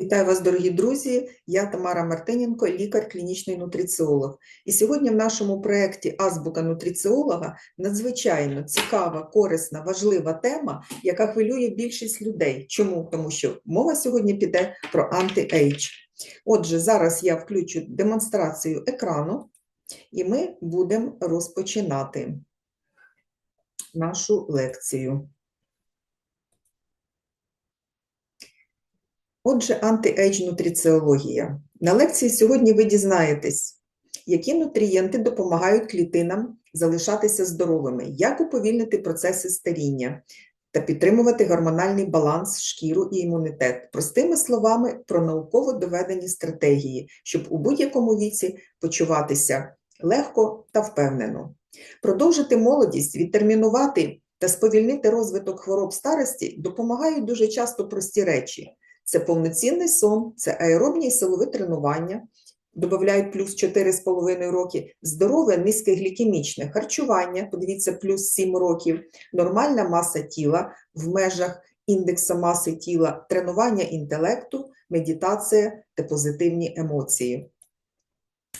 Вітаю вас, дорогі друзі! Я Тамара Мартиненко, лікар, клінічний нутриціолог. І сьогодні в нашому проєкті Азбука нутриціолога надзвичайно цікава, корисна, важлива тема, яка хвилює більшість людей. Чому? Тому що мова сьогодні піде про анти-ейдж. Отже, зараз я включу демонстрацію екрану, і ми будемо розпочинати нашу лекцію. Отже, анти-ейдж нутриціологія. На лекції сьогодні ви дізнаєтесь, які нутрієнти допомагають клітинам залишатися здоровими, як уповільнити процеси старіння та підтримувати гормональний баланс, шкіру і імунітет. Простими словами, про науково доведені стратегії, щоб у будь-якому віці почуватися легко та впевнено. Продовжити молодість, відтермінувати та сповільнити розвиток хвороб старості допомагають дуже часто прості речі. Це повноцінний сон, це аеробні і силові тренування, додають плюс 4,5 роки, здорове низькоглікемічне харчування, подивіться, плюс 7 років, нормальна маса тіла в межах індексу маси тіла, тренування інтелекту, медитація та позитивні емоції.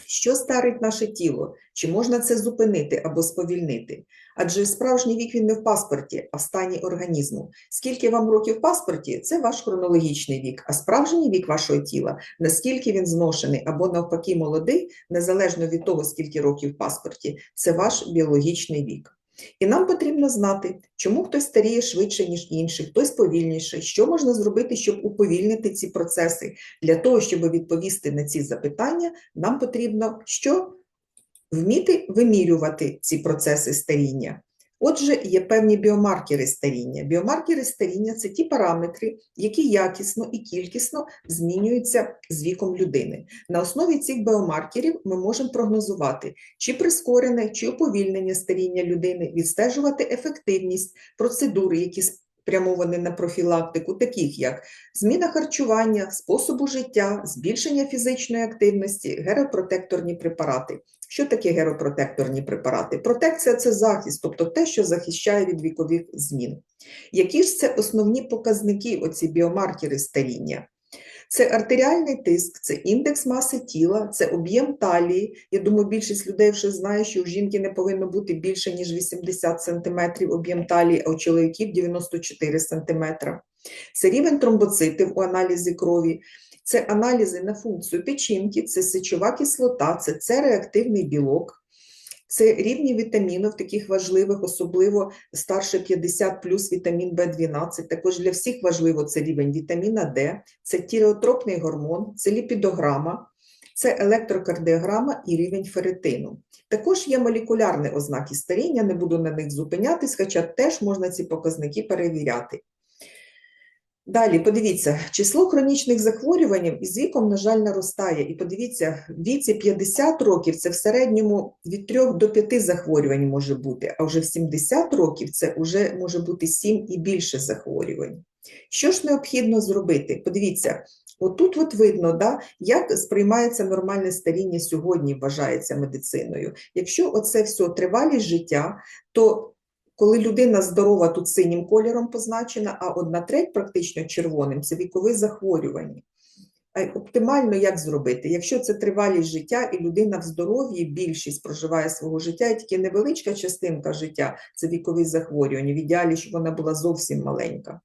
Що старить наше тіло? Чи можна це зупинити або сповільнити? Адже справжній вік він не в паспорті, а в стані організму. Скільки вам років в паспорті це ваш хронологічний вік, а справжній вік вашого тіла, наскільки він зношений або навпаки молодий, незалежно від того, скільки років в паспорті, це ваш біологічний вік. І нам потрібно знати, чому хтось старіє швидше, ніж інший, хтось повільніше, що можна зробити, щоб уповільнити ці процеси. Для того, щоб відповісти на ці запитання, нам потрібно що? Вміти вимірювати ці процеси старіння. Отже, є певні біомаркери старіння. Біомаркери старіння це ті параметри, які якісно і кількісно змінюються з віком людини. На основі цих біомаркерів ми можемо прогнозувати, чи прискорене, чи уповільнення старіння людини, відстежувати ефективність процедури, які спрямовані на профілактику, таких як зміна харчування, способу життя, збільшення фізичної активності, геропротекторні препарати. Що таке геропротекторні препарати? Протекція це захист, тобто те, що захищає від вікових змін. Які ж це основні показники, оці біомаркери старіння? Це артеріальний тиск, це індекс маси тіла, це об'єм талії. Я думаю, більшість людей вже знає, що у жінки не повинно бути більше, ніж 80 см об'єм талії, а у чоловіків 94 см. Це рівень тромбоцитів у аналізі крові, це аналізи на функцію печінки, це сечова кислота, це С-реактивний білок. Це рівні вітамінів, таких важливих, особливо старше 50 плюс вітамін В12. Також для всіх важливо це рівень вітаміна Д, це тіреотропний гормон, це ліпідограма, це електрокардіограма і рівень ферритину. Також є молекулярні ознаки старіння, не буду на них зупинятись, хоча теж можна ці показники перевіряти. Далі, подивіться, число хронічних захворювань із віком, на жаль, наростає. І подивіться, в віці 50 років це в середньому від 3 до 5 захворювань може бути, а вже в 70 років це вже може бути 7 і більше захворювань. Що ж необхідно зробити? Подивіться, отут от видно, да, як сприймається нормальне старіння сьогодні, вважається медициною. Якщо оце все тривалість життя, то коли людина здорова, тут синім кольором позначена, а одна треть практично червоним це вікові захворювання. А оптимально як зробити? Якщо це тривалість життя і людина в здоров'ї, більшість проживає свого життя, і тільки невеличка частинка життя це вікові захворювання. В ідеалі, щоб вона була зовсім маленька.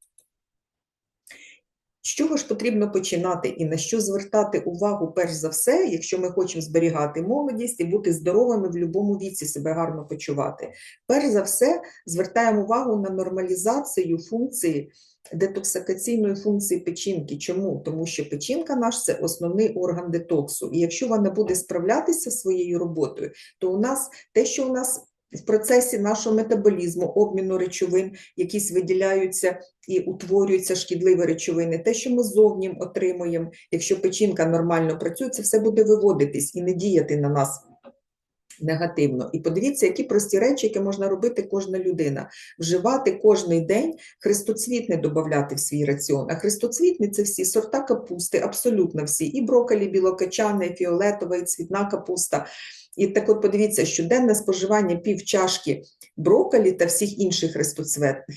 Чого ж потрібно починати і на що звертати увагу, перш за все, якщо ми хочемо зберігати молодість і бути здоровими в будь-якому віці, себе гарно почувати? Перш за все, звертаємо увагу на нормалізацію функції детоксикаційної функції печінки. Чому? Тому що печінка наш це основний орган детоксу. І якщо вона буде справлятися своєю роботою, то у нас те, що у нас в процесі нашого метаболізму, обміну речовин, якісь виділяються і утворюються шкідливі речовини, те, що ми зовні отримуємо, якщо печінка нормально працює, це все буде виводитись і не діяти на нас. Негативно. І подивіться, які прості речі, які можна робити кожна людина. Вживати кожний день хрестоцвітне додати в свій раціон. А хрестоцвітні це всі сорта капусти, абсолютно всі. І брокколі, білокачана, і фіолетова, і цвітна капуста. І так от подивіться, щоденне споживання пів чашки брокколі та всіх інших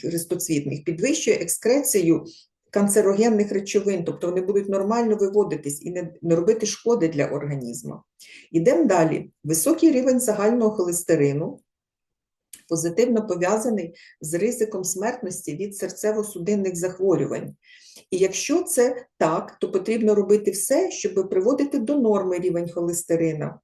хрестоцвітних підвищує екскрецію канцерогенних речовин, тобто вони будуть нормально виводитись і не, не робити шкоди для організму. Ідемо далі. Високий рівень загального холестерину позитивно пов'язаний з ризиком смертності від серцево-судинних захворювань. І якщо це так, то потрібно робити все, щоб приводити до норми рівень холестерина.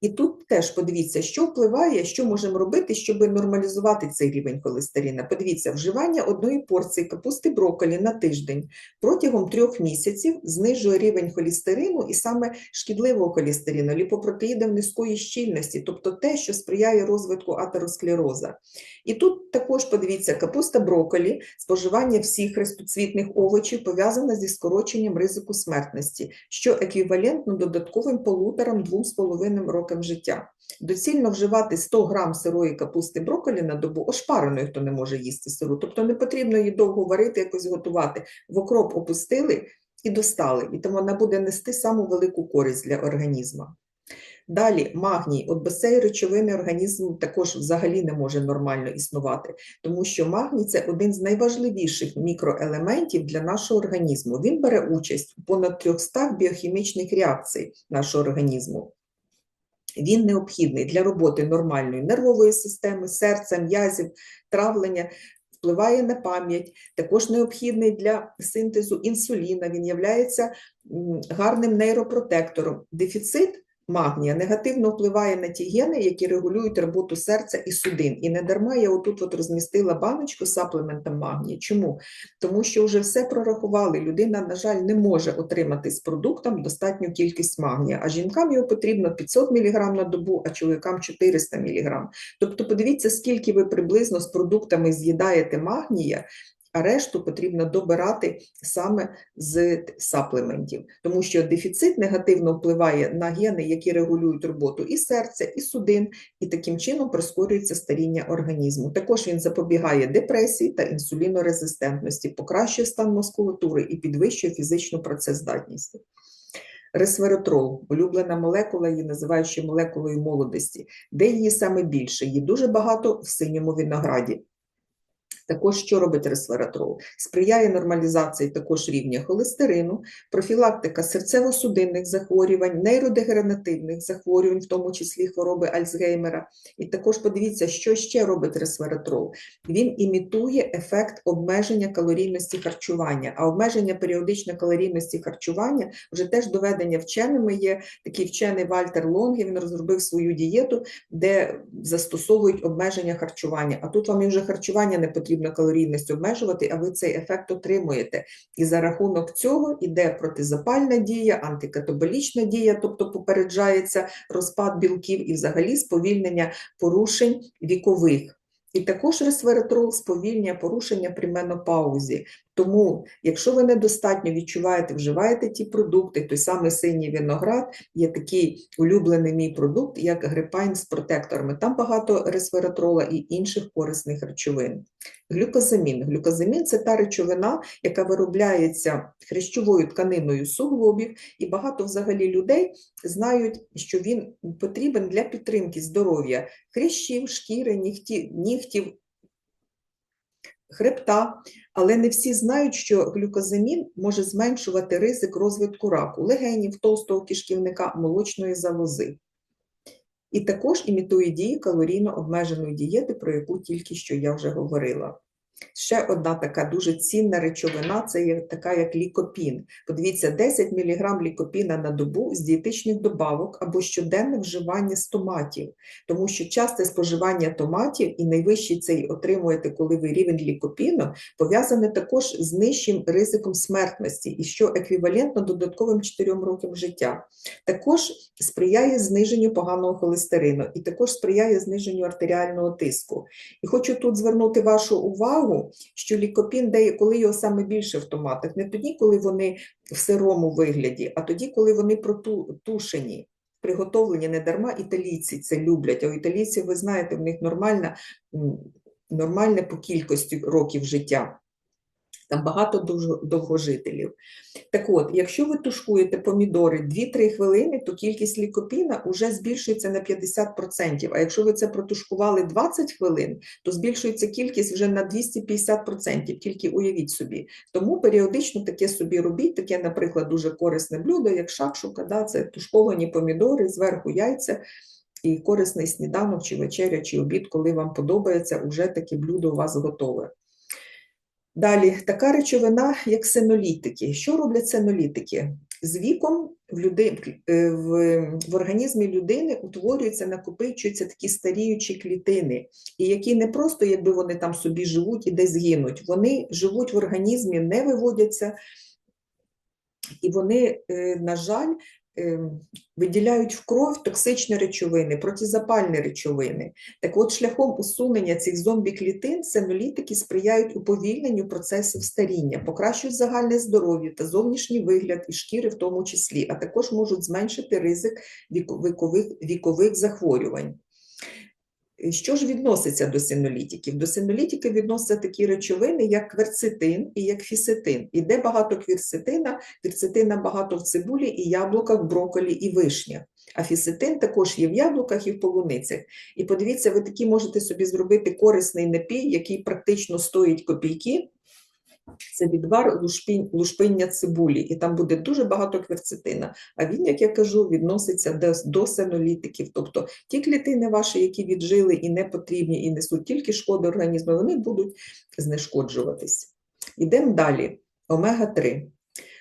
І тут теж подивіться, що впливає, що можемо робити, щоб нормалізувати цей рівень холестерина. Подивіться, вживання одної порції капусти брокколі на тиждень протягом трьох місяців знижує рівень холестерину і саме шкідливого холестерину, ліпопротеїдів низької щільності, тобто те, що сприяє розвитку атеросклероза. І тут також подивіться, капуста брокколі, споживання всіх хрестоцвітних овочів пов'язане зі скороченням ризику смертності, що еквівалентно додатковим полуторам 2,5 рокам життя. Доцільно вживати 100 грам сирої капусти брокколі на добу, ошпареної, хто не може їсти сиру, тобто не потрібно її довго варити, якось готувати. В окроп опустили і достали, і тому вона буде нести саму велику користь для організму. Далі магній, от без цієї речовини організм також взагалі не може нормально існувати, тому що магній це один з найважливіших мікроелементів для нашого організму. Він бере участь у понад 300 біохімічних реакцій нашого організму. Він необхідний для роботи нормальної нервової системи, серця, м'язів, травлення, впливає на пам'ять, також необхідний для синтезу інсуліна, він являється гарним нейропротектором. Дефіцит магнія негативно впливає на ті гени, які регулюють роботу серця і судин. І не дарма я отут от розмістила баночку з саплементом магнія. Чому? Тому що вже все прорахували. Людина, на жаль, не може отримати з продуктом достатню кількість магнія, а жінкам його потрібно 500 мг на добу, а чоловікам 400 мг. Тобто, подивіться, скільки ви приблизно з продуктами з'їдаєте магнія, а решту потрібно добирати саме з саплементів, тому що дефіцит негативно впливає на гени, які регулюють роботу і серця, і судин, і таким чином прискорюється старіння організму. Також він запобігає депресії та інсулінорезистентності, покращує стан мускулатури і підвищує фізичну працездатність. Ресвератрол, улюблена молекула, її називають ще молекулою молодості, де її саме більше, її дуже багато в синьому винограді. Також що робить ресвератрол? Сприяє нормалізації також рівня холестерину, профілактика серцево-судинних захворювань, нейродегенеративних захворювань, в тому числі хвороби Альцгеймера. І також подивіться, що ще робить ресвератрол. Він імітує ефект обмеження калорійності харчування, а обмеження періодичної калорійності харчування вже теж доведення вченими є. Такий вчений Вальтер Лонге, він розробив свою дієту, де застосовують обмеження харчування. А тут вам і вже харчування не потрібно потрібно калорійність обмежувати, а ви цей ефект отримуєте. І за рахунок цього йде протизапальна дія, антикатаболічна дія, тобто попереджається розпад білків і взагалі сповільнення порушень вікових. І також ресвератрол сповільнює порушення при менопаузі. Тому, якщо ви недостатньо відчуваєте, вживаєте ті продукти, той самий синій виноград, є такий улюблений мій продукт, як грипайн з протекторами. Там багато ресвератрола і інших корисних речовин. Глюкозамін. Глюкозамін це та речовина, яка виробляється хрящовою тканиною суглобів, і багато взагалі людей знають, що він потрібен для підтримки здоров'я хрящів, шкіри, нігтів, нігтів хребта, але не всі знають, що глюкозамін може зменшувати ризик розвитку раку, легенів, толстого кишківника, молочної залози. І також імітує дії калорійно обмеженої дієти, про яку тільки що я вже говорила. Ще одна така дуже цінна речовина це є така, як лікопін. Подивіться, 10 мг лікопіна на добу з дієтичних добавок або щоденне вживання з томатів, тому що часте споживання томатів і найвищий цей отримуєте, коли ви рівень лікопіну, пов'язане також з нижчим ризиком смертності, і що еквівалентно додатковим 4 рокам життя. Також сприяє зниженню поганого холестерину і також сприяє зниженню артеріального тиску. І хочу тут звернути вашу увагу увагу, що лікопін дає, коли його саме більше в томатах, не тоді, коли вони в сирому вигляді, а тоді, коли вони протушені, приготовлені не дарма, італійці це люблять. А у італійців, ви знаєте, в них нормальне по кількості років життя. Там багато довгожителів. Так от, якщо ви тушкуєте помідори 2-3 хвилини, то кількість лікопіна вже збільшується на 50%. А якщо ви це протушкували 20 хвилин, то збільшується кількість вже на 250%, тільки уявіть собі. Тому періодично таке собі робіть, таке, наприклад, дуже корисне блюдо, як шакшука, да, це тушковані помідори, зверху яйця. І корисний сніданок, чи вечеря, чи обід, коли вам подобається, вже таке блюдо у вас готове. Далі, така речовина, як синолітики. Що роблять синолітики? З віком в, люди, е, в, в організмі людини утворюються, накопичуються такі старіючі клітини, і які не просто, якби вони там собі живуть і десь гинуть, вони живуть в організмі, не виводяться, і вони, е, на жаль, виділяють в кров токсичні речовини, протизапальні речовини. Так от, шляхом усунення цих зомбі-клітин сенолітики сприяють уповільненню процесів старіння, покращують загальне здоров'я та зовнішній вигляд і шкіри в тому числі, а також можуть зменшити ризик вікових, вікових захворювань. Що ж відноситься до синолітиків? До синолітиків відносяться такі речовини, як кверцетин і як фісетин. І де багато квірцетина, квірцетина багато в цибулі і яблуках, брокколі і вишнях. А фісетин також є в яблуках і в полуницях. І подивіться, ви такі можете собі зробити корисний напій, який практично стоїть копійки, це відвар лушпиння цибулі, і там буде дуже багато кверцетина. А він, як я кажу, відноситься до, до сенолітиків. Тобто ті клітини ваші, які віджили і не потрібні, і несуть тільки шкоди організму, вони будуть знешкоджуватись. Ідемо далі. Омега-3.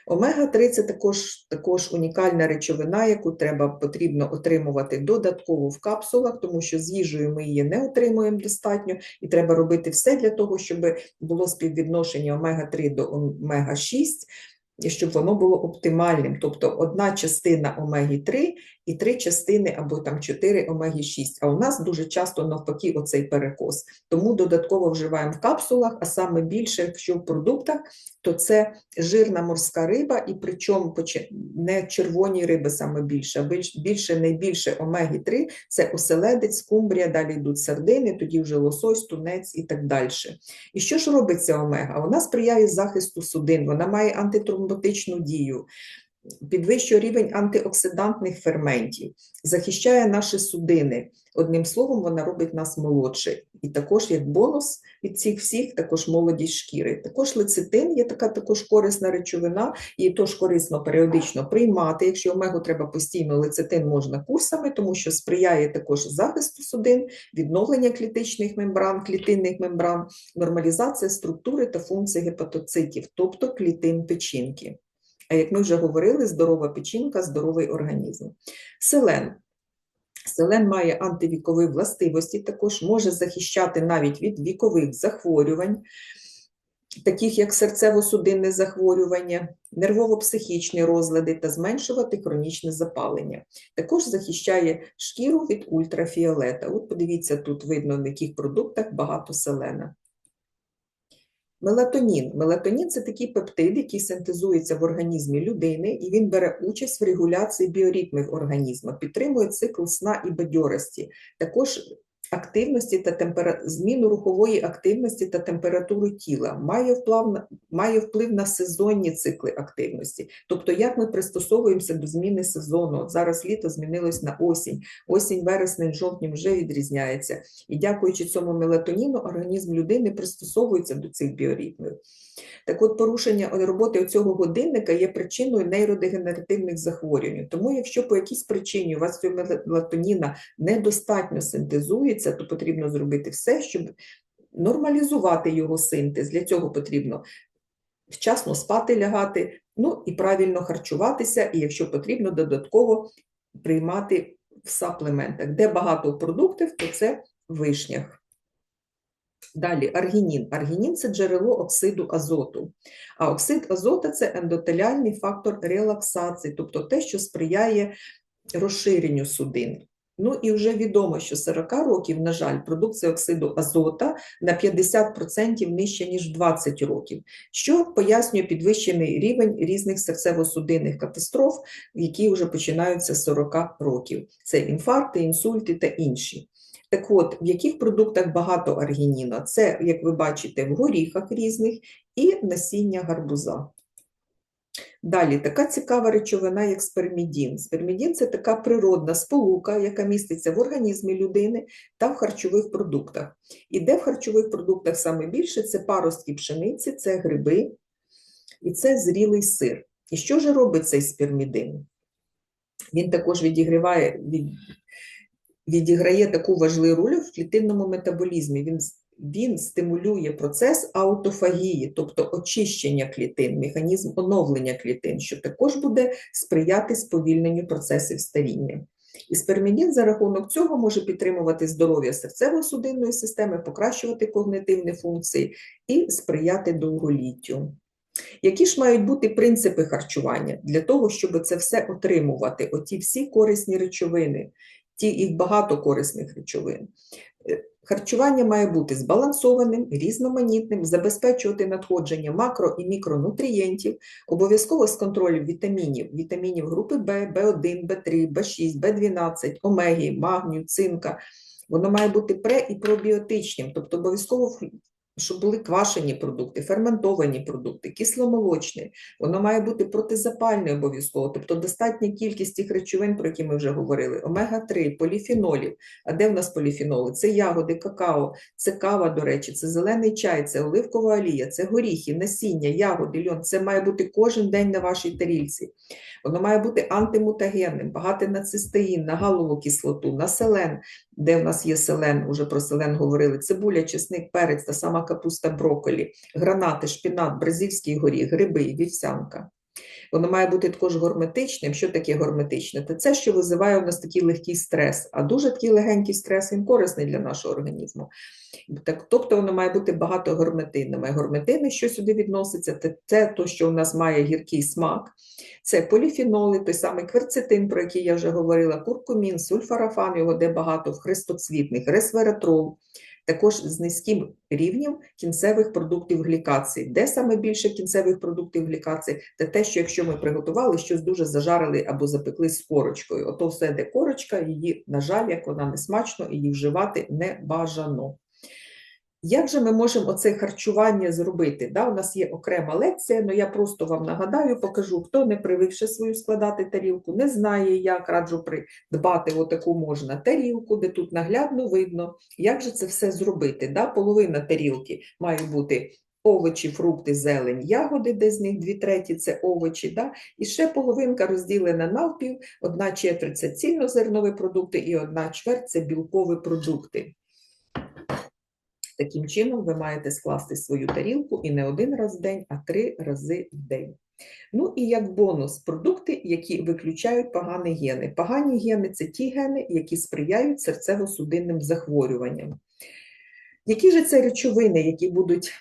Омега-3 це також також унікальна речовина, яку треба потрібно отримувати додатково в капсулах, тому що з їжею ми її не отримуємо достатньо, і треба робити все для того, щоб було співвідношення омега-3 до омега-6 і щоб воно було оптимальним, тобто одна частина омеги 3 і три частини або там 4 омеги 6. А у нас дуже часто навпаки оцей перекос. Тому додатково вживаємо в капсулах, а саме більше, якщо в продуктах, то це жирна морська риба, і причому не червоні риби саме більше, а більше найбільше омеги 3 це оселедець, скумбрія, далі йдуть сардини, тоді вже лосось, тунець і так далі. І що ж робиться омега? Вона сприяє захисту судин, вона має антитромботичну дію підвищує рівень антиоксидантних ферментів, захищає наші судини. Одним словом, вона робить нас молодше. І також як бонус від цих всіх, також молодість шкіри. Також лецитин є така також корисна речовина, і тож корисно періодично приймати. Якщо омегу треба постійно, лецитин можна курсами, тому що сприяє також захисту судин, відновлення клітичних мембран, клітинних мембран, нормалізація структури та функції гепатоцитів, тобто клітин печінки. А як ми вже говорили, здорова печінка, здоровий організм. Селен. Селен має антивікові властивості, також може захищати навіть від вікових захворювань, таких як серцево-судинне захворювання, нервово-психічні розлади та зменшувати хронічне запалення. Також захищає шкіру від ультрафіолета. От подивіться, тут видно, в яких продуктах багато селена. Мелатонін. Мелатонін це такий пептид, який синтезується в організмі людини, і він бере участь в регуляції біоритмів організму, підтримує цикл сна і бадьорості. Також активності та темпера... зміну рухової активності та температури тіла, має вплив на... має вплив на сезонні цикли активності. Тобто, як ми пристосовуємося до зміни сезону. От зараз літо змінилось на осінь, осінь, вересень, жовтень вже відрізняється. І дякуючи цьому мелатоніну, організм людини пристосовується до цих біоритмів. Так от порушення роботи цього годинника є причиною нейродегенеративних захворювань. Тому, якщо по якійсь причині у вас цього мелатоніна недостатньо синтезується, то потрібно зробити все, щоб нормалізувати його синтез. Для цього потрібно вчасно спати, лягати, ну і правильно харчуватися, і якщо потрібно, додатково приймати в саплементах. Де багато продуктів, то це в вишнях. Далі аргінін. Аргінін це джерело оксиду азоту. А оксид азота це ендотеліальний фактор релаксації, тобто те, що сприяє розширенню судин. Ну і вже відомо, що 40 років, на жаль, продукція оксиду азота на 50% нижча, ніж 20 років, що пояснює підвищений рівень різних серцево-судинних катастроф, які вже починаються з 40 років. Це інфаркти, інсульти та інші. Так от, в яких продуктах багато аргініна? Це, як ви бачите, в горіхах різних і насіння гарбуза. Далі, така цікава речовина, як спермідін. Спермідін – це така природна сполука, яка міститься в організмі людини та в харчових продуктах. І де в харчових продуктах саме більше – це паростки пшениці, це гриби і це зрілий сир. І що ж робить цей спермідин? Він також відігріває, від, відіграє таку важливу роль в клітинному метаболізмі. Він він стимулює процес аутофагії, тобто очищення клітин, механізм оновлення клітин, що також буде сприяти сповільненню процесів старіння. І спермідін за рахунок цього може підтримувати здоров'я серцево-судинної системи, покращувати когнитивні функції і сприяти довголіттю. Які ж мають бути принципи харчування для того, щоб це все отримувати, оті всі корисні речовини, ті їх багато корисних речовин. Е, Харчування має бути збалансованим, різноманітним, забезпечувати надходження макро і мікронутрієнтів, обов'язково з контролем вітамінів, вітамінів групи В, В1, В3, В6, В12, омегі, магнію, цинка. Воно має бути пре- і пробіотичним, тобто обов'язково щоб були квашені продукти, ферментовані продукти, кисломолочні. Воно має бути протизапальне обов'язково, тобто достатня кількість тих речовин, про які ми вже говорили: омега-3, поліфенолів. А де в нас поліфеноли? Це ягоди, какао, це кава, до речі, це зелений чай, це оливкова олія, це горіхи, насіння, ягоди, льон. Це має бути кожен день на вашій тарільці. Воно має бути антимутагенним, багато на цистеїн, на галову кислоту, на селен, де в нас є селен, уже про селен говорили, цибуля, чесник, перець та сама капуста брокколі, гранати, шпінат, бразильський горіх, гриби, вівсянка. Воно має бути також горметичним. Що таке горметичне? Це це, що визиває у нас такий легкий стрес, а дуже такий легенький стрес він корисний для нашого організму. Так, Тобто воно має бути багато горметинним. А горметини, що сюди відноситься, це те, то, що у нас має гіркий смак, це поліфеноли, той самий кверцетин, про який я вже говорила, куркумін, сульфарафан, його де багато, в хрестоцвітних, ресвератрол, також з низьким рівнем кінцевих продуктів глікації. Де саме більше кінцевих продуктів глікації? Це те, що якщо ми приготували, щось дуже зажарили або запекли з корочкою. Ото все, де корочка, її, на жаль, як вона не смачно, її вживати не бажано. Як же ми можемо оце харчування зробити? Да, У нас є окрема лекція, але я просто вам нагадаю, покажу, хто не прививши свою складати тарілку, не знає, як раджу дбати отаку можна тарілку, де тут наглядно видно, як же це все зробити. Да? Половина тарілки має бути овочі, фрукти, зелень, ягоди, де з них дві треті це овочі. Да? І ще половинка розділена навпів, одна четверть це цільнозернові продукти і одна чверть це білкові продукти. Таким чином, ви маєте скласти свою тарілку і не один раз в день, а три рази в день. Ну і як бонус, продукти, які виключають погані гени. Погані гени це ті гени, які сприяють серцево-судинним захворюванням. Які ж це речовини, які будуть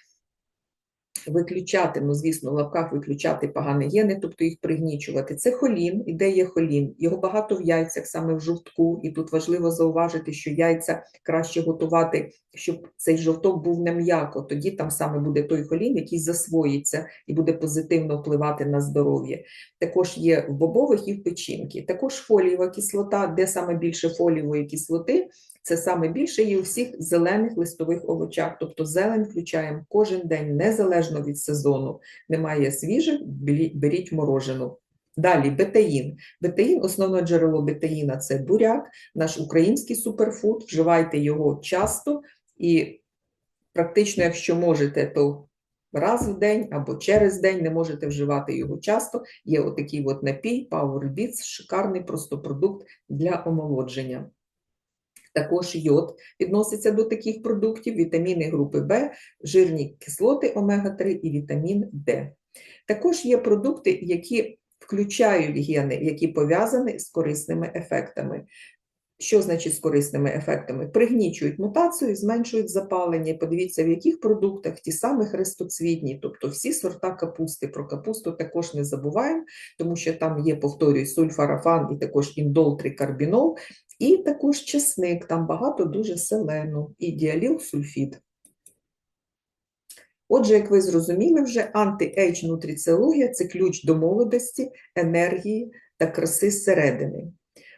виключати, ну, звісно, в лапках виключати погані гени, тобто їх пригнічувати. Це холін, і де є холін. Його багато в яйцях, саме в жовтку, і тут важливо зауважити, що яйця краще готувати, щоб цей жовток був не м'яко, тоді там саме буде той холін, який засвоїться і буде позитивно впливати на здоров'я. Також є в бобових і в печінки. Також фолієва кислота, де саме більше фолієвої кислоти, це саме більше є у всіх зелених листових овочах, тобто зелень включаємо кожен день, незалежно від сезону. Немає свіжих, беріть морожену. Далі бетаїн. Бетаїн, основне джерело бетаїна це буряк, наш український суперфуд. Вживайте його часто і практично, якщо можете, то раз в день або через день не можете вживати його часто. Є отакий от напій, Power Beats, шикарний просто продукт для омолодження. Також йод відноситься до таких продуктів, вітаміни групи В, жирні кислоти омега-3 і вітамін Д. Також є продукти, які включають гени, які пов'язані з корисними ефектами. Що значить з корисними ефектами? Пригнічують мутацію, зменшують запалення. Подивіться, в яких продуктах ті самі хрестоцвітні, тобто всі сорта капусти. Про капусту також не забуваємо, тому що там є, повторюю, сульфарафан і також індол трикарбінол, і також чесник, там багато дуже селену, і діалілсульфід. Отже, як ви зрозуміли вже, анти-ейдж нутриціологія це ключ до молодості, енергії та краси зсередини.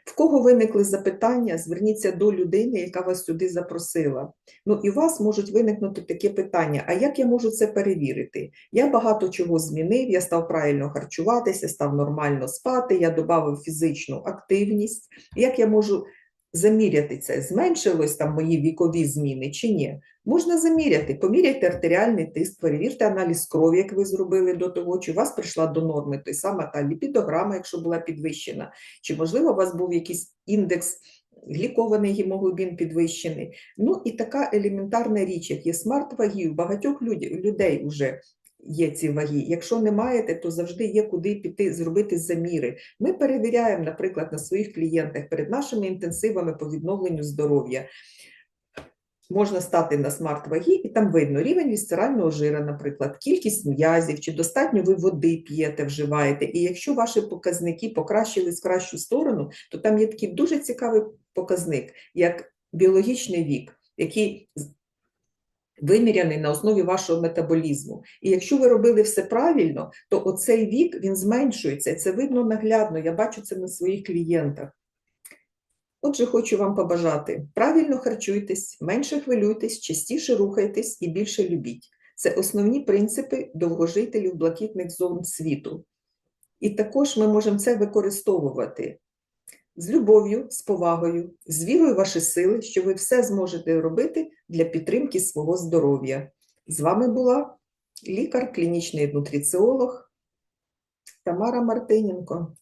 В кого виникли запитання, зверніться до людини, яка вас сюди запросила. Ну і у вас можуть виникнути таке питання: а як я можу це перевірити? Я багато чого змінив, я став правильно харчуватися, став нормально спати, я додав фізичну активність. Як я можу заміряти це? Зменшилось там мої вікові зміни чи ні? Можна заміряти, поміряйте артеріальний тиск, перевірте аналіз крові, як ви зробили до того, чи у вас прийшла до норми той сама та ліпідограма, якщо була підвищена, чи можливо у вас був якийсь індекс глікований гемоглобін підвищений. Ну і така елементарна річ, як є смарт-ваги, у багатьох людей вже є ці ваги. Якщо не маєте, то завжди є куди піти зробити заміри. Ми перевіряємо, наприклад, на своїх клієнтах перед нашими інтенсивами по відновленню здоров'я. Можна стати на смарт-ваги, і там видно рівень вісцерального жира, наприклад, кількість м'язів, чи достатньо ви води п'єте, вживаєте. І якщо ваші показники покращились в кращу сторону, то там є такий дуже цікавий показник, як біологічний вік, який виміряний на основі вашого метаболізму. І якщо ви робили все правильно, то оцей вік він зменшується. Це видно наглядно. Я бачу це на своїх клієнтах. Отже, хочу вам побажати: правильно харчуйтесь, менше хвилюйтесь, частіше рухайтесь і більше любіть. Це основні принципи довгожителів блакитних зон світу. І також ми можемо це використовувати з любов'ю, з повагою, з вірою в ваші сили, що ви все зможете робити для підтримки свого здоров'я. З вами була лікар, клінічний нутриціолог Тамара Мартиненко.